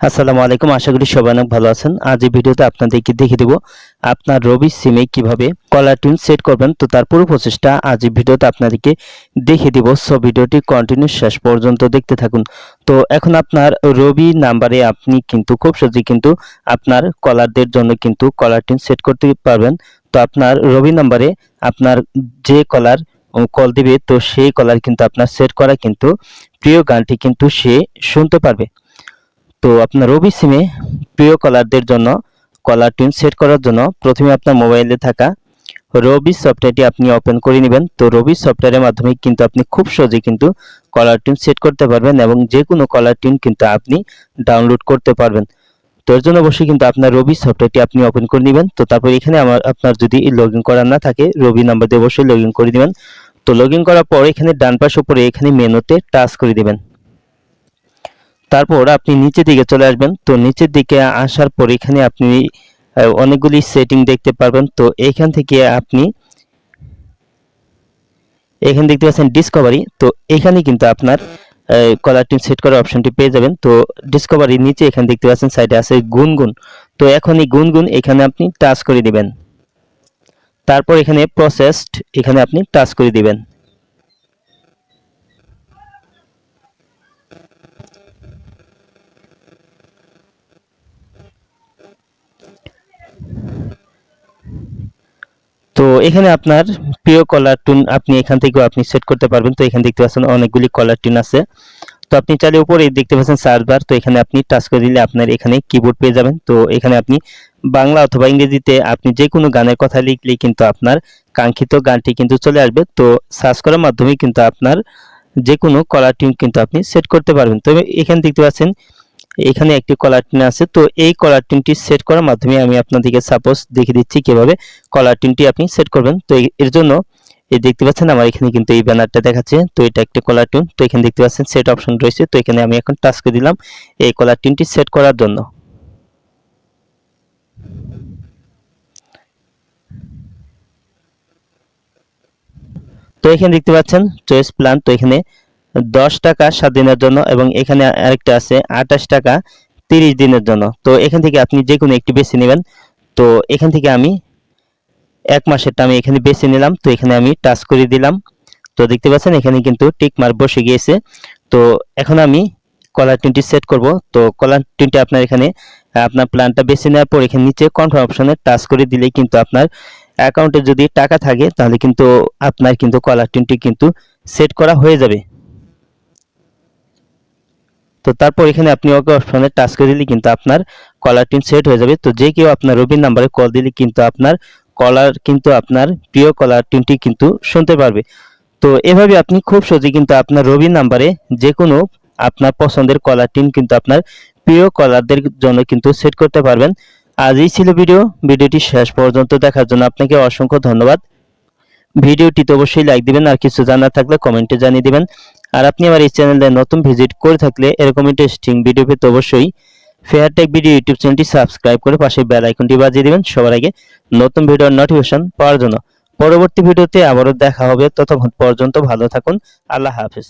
আসসালামু আলাইকুম, আশা করি সবাই অনেক ভালো আছেন। আজ এই ভিডিওতে আপনাদেরকে দেখিয়ে দেবো আপনার রবি সিমে কীভাবে কলার টিউন সেট করবেন। তো তার পুরো প্রসেসটা আজ এই ভিডিওতে আপনাদেরকে দেখিয়ে দিব। সো ভিডিওটি কন্টিনিউ শেষ পর্যন্ত দেখতে থাকুন। তো এখন আপনার রবি নাম্বারে আপনি কিন্তু খুব সহজেই কিন্তু আপনার কলারদের জন্য কিন্তু কলার টিউন সেট করতে পারবেন। তো আপনার রবি নাম্বারে আপনার যে কলার কল দিবে, তো সেই কলার কিন্তু আপনার সেট করা কিন্তু প্রিয় গানটি কিন্তু সে শুনতে পারবে। তো আপনার রবি সিমে প্রিয় কলারদের জন্য, কলার টিউন সেট করার জন্য প্রথমে আপনার মোবাইলে থাকা রবি সফটওয়্যারটি আপনি ওপেন করে নেবেন। তো রবি সফটওয়্যারের মাধ্যমে কিন্তু আপনি খুব সহজে কিন্তু কলার টিউন সেট করতে পারবেন এবং যে কোনো কলার টিউন কিন্তু আপনি ডাউনলোড করতে পারবেন। তো এর জন্য অবশ্যই কিন্তু আপনার রবি সফটওয়্যারটি আপনি ওপেন করে নেবেন। তো তারপর এখানে আমার, আপনার যদি লগ ইন করা না থাকে, রবি নাম্বার দিয়ে অবশ্যই লগ ইন করে দিবেন তো লগ ইন করার পর এখানে ডান পাশ উপরে এখানে মেনুতে টাচ করে দিবেন। তারপর আপনি নিচের দিকে চলে আসবেন। তো নিচের দিকে আসার পর এখানে আপনি অনেকগুলি সেটিং দেখতে পারবেন। তো এখান থেকে আপনি, এখানে দেখতে পাচ্ছেন ডিসকভারি তো এখানে কিন্তু আপনার কলার টিম সেট করার অপশনটি পেয়ে যাবেন। তো ডিসকভারি নিচে এখানে দেখতে পাচ্ছেন সাইডে আছে গুনগুন। তো এখন এই গুনগুন এখানে আপনি টাচ করে দিবেন। তারপর এখানে প্রসেসড এখানে আপনি টাচ করে দিবেন। তো এখানে আপনার প্রিয় কলার টুন আপনি এখান থেকেও আপনি সেট করতে পারবেন। তো এখানে দেখতে পাচ্ছেন অনেকগুলি কলার টুন আছে। তো আপনি চাইলে উপরে দেখতে পাচ্ছেন সার্চ বার তো এখানে আপনি টাচ করে দিলে আপনার এখানে কিবোর্ড পেয়ে যাবেন। তো এখানে আপনি বাংলা অথবা ইংরেজিতে আপনি যে কোনো গানের কথা লিখলেই কিন্তু আপনার কাঙ্ক্ষিত গানটি কিন্তু চলে আসবে। তো সার্চ করার মাধ্যমে কিন্তু আপনার যে কোনো কলার টিউন কিন্তু আপনি সেট করতে পারবেন। তো এখানে দেখতে পাচ্ছেন এখানে একটি কলার টিন আছে। তো এই কলার টিনটি সেট করার মাধ্যমে আমি আপনাদেরকে সাপোজ দেখিয়ে দিচ্ছি কীভাবে কলার টিনটি আপনি সেট করবেন। তো এর জন্য এই দেখতে পাচ্ছেন আমার এখানে কিন্তু এই ব্যানারটা দেখাচ্ছে। তো এটা একটা কলার টিন। তো এখানে দেখতে পাচ্ছেন সেট অপশন রয়েছে। তো এখানে আমি এখন টাচ করে দিলাম এই কলার টিনটি সেট করার জন্য। তো এখানে দেখতে পাচ্ছেন চয়েস প্ল্যান তো এখানে দশ টাকা সাত দিনের জন্য এবং এখানে আরেকটা আছে আঠাশ টাকা তিরিশ দিনের জন্য। তো এখান থেকে আপনি যে কোনো একটি বেছে নেবেন। তো এখান থেকে আমি এক মাসেরটা আমি এখানে বেছে নিলাম। তো এখানে আমি টাচ করে দিলাম। তো দেখতে পাচ্ছেন এখানে কিন্তু টিক মার্ক বসে গিয়েছে। তো এখন আমি কলার টিনটি সেট করব। তো কলার টিনটি আপনার এখানে, আপনার প্ল্যানটা বেছে নেওয়ার পর এখানে নিচে কনফার্ম অপশনে টাচ করে দিলেই কিন্তু আপনার অ্যাকাউন্টে যদি টাকা থাকে, তাহলে কিন্তু আপনার কিন্তু কলার টিনটি কিন্তু সেট করা হয়ে যাবে। তো তারপর এখানে আপনি ওকে অপশনে টাচ করে দিলে কিন্তু আপনার কলার টিম সেট হয়ে যাবে। তো যে কেউ আপনার রবির নাম্বারে কল দিলে কিন্তু আপনার কলার কিন্তু আপনার প্রিয় কলার টিমটি কিন্তু শুনতে পারবে। তো এভাবে আপনি খুব সহজে কিন্তু আপনার রবির নাম্বারে যে কোনো আপনার পছন্দের কলার টিম কিন্তু আপনার প্রিয় কলারদের জন্য কিন্তু সেট করতে পারবেন। আজ এই ছিল ভিডিও। ভিডিওটি শেষ পর্যন্ত দেখার জন্য আপনাকে অসংখ্য ধন্যবাদ। ভিডিওটিতে অবশ্যই লাইক দিবেন আর কিছু জানার থাকলে কমেন্টে জানিয়ে দিবেন। আর আপনি আমার এই চ্যানেলে নতুন ভিজিট করে থাকলে এরকম ইন্টারেস্টিং ভিডিও পেতে অবশ্যই ফেয়ার টেক ভিডিও ইউটিউব চ্যানেলটি সাবস্ক্রাইব করে পাশে বেল আইকনটি বাজিয়ে দিবেন। সবার আগে নতুন ভিডিওর নোটিফিকেশন পাওয়ার জন্য। পরবর্তী ভিডিওতে আবারও দেখা হবে। ততক্ষণ পর্যন্ত ভালো থাকুন। আল্লাহ হাফেজ।